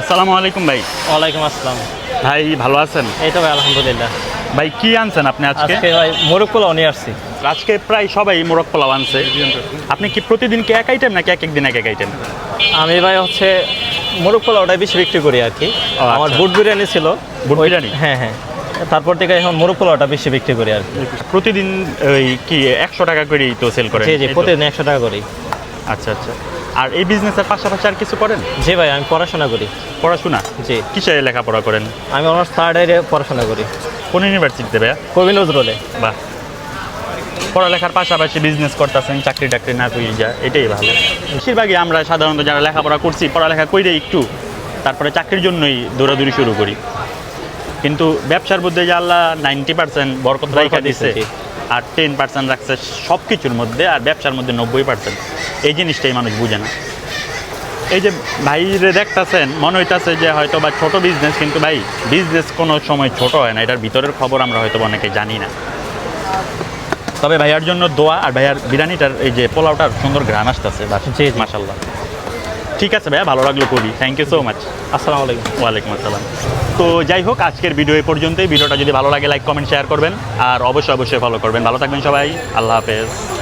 আসসালামু আলাইকুম ভাই। ওয়ালাইকুম আসসালাম। ভাই ভালো আছেন? এই তো ভাই আলহামদুলিল্লাহ। ভাই কি আনছেন আপনি আজকে? আজকে ভাই মোরগ পোলাও নিয়ে আসছি। আজকে প্রায় সবাই মোরগ পোলাও আনছে। আপনি কি প্রতিদিন কি এক আইটেম নাকি এক এক দিন এক এক আইটেম আমি ভাই হচ্ছে মোরগ পোলাওটাই বেশি বিক্রি করি আর কি। আচ্ছা। আমার বুট বিরিয়ানি ছিল। বুট বিরিয়ানি? হ্যাঁ হ্যাঁ। তারপর থেকে এখন মোরগ পোলাওটা বেশি বিক্রি করি আর কি। প্রতিদিন ওই কি একশো টাকা করেই তো সেল করে জি জি প্রতিদিন একশো টাকা করি। আচ্ছা আচ্ছা। আর এই বিজনেসের পাশাপাশি আর কিছু করেন? জি ভাই আমি পড়াশোনা করি। পড়াশোনা? জি। কিসে লেখাপড়া করেন? আমি অনার্স থার্ড ইয়ারে পড়াশোনা করি। কোন ইউনিভার্সিটিতে ভাইয়া? কবি নজরুলে। বাহ। পড়ালেখার পাশাপাশি বিজনেস করতেছেন চাকরি টাকরি না করি যা এটাই ভালো। বেশিরভাগই আমরা সাধারণত যারা লেখাপড়া করছি পড়ালেখা করে একটু তারপরে চাকরির জন্যই দৌড়াদৌড়ি শুরু করি। কিন্তু ব্যবসার মধ্যে যে আল্লাহ নাইনটি পার্সেন্ট বরকত রাইখা বরকত দিচ্ছে দিছে। আর টেন পার্সেন্ট রাখছে সব কিছুর মধ্যে আর ব্যবসার মধ্যে নব্বই পার্সেন্ট এই জিনিসটাই মানুষ বুঝে না। এই যে ভাইরে দেখতেছেন মনে হইতাছে যে হয়তো বা ছোটো বিজনেস কিন্তু ভাই বিজনেস কোনো সময় ছোট হয় না। এটার ভিতরের খবর আমরা হয়তো অনেকে জানি না। তবে ভাইয়ার জন্য দোয়া আর ভাইয়ার বিরিয়ানিটার এই যে পোলাওটার সুন্দর ঘ্রাণ আসতেছে। মাসাল্লাহ ঠিক আছে ভাইয়া ভালো লাগল খুবই। থ্যাংক ইউ সো মাচ আসসালামু আলাইকুম। ওয়ালাইকুম আসসালাম। তো যাই হোক, আজকের ভিডিও এই পর্যন্তই। ভিডিওটা যদি ভালো লাগে লাইক কমেন্ট শেয়ার করবেন। আর অবশ্যই অবশ্যই ফলো করবেন। ভালো থাকবেন সবাই। আল্লাহ হাফেজ।